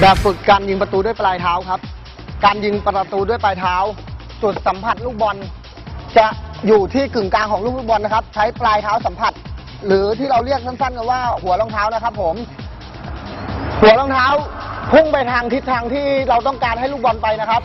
แบบฝึกการยิงประตูด้วยปลายเท้าครับ การยิงประตูด้วยปลายเท้า จุดสัมผัสลูกบอล จะอยู่ที่กึ่งกลางของลูกบอลนะครับ ใช้ปลายเท้าสัมผัส หรือที่เราเรียกสั้นๆกันว่าหัวรองเท้านะครับ ผม หัวรองเท้าพุ่งไปทางทิศทางที่เราต้องการให้ลูกบอลไปนะครับ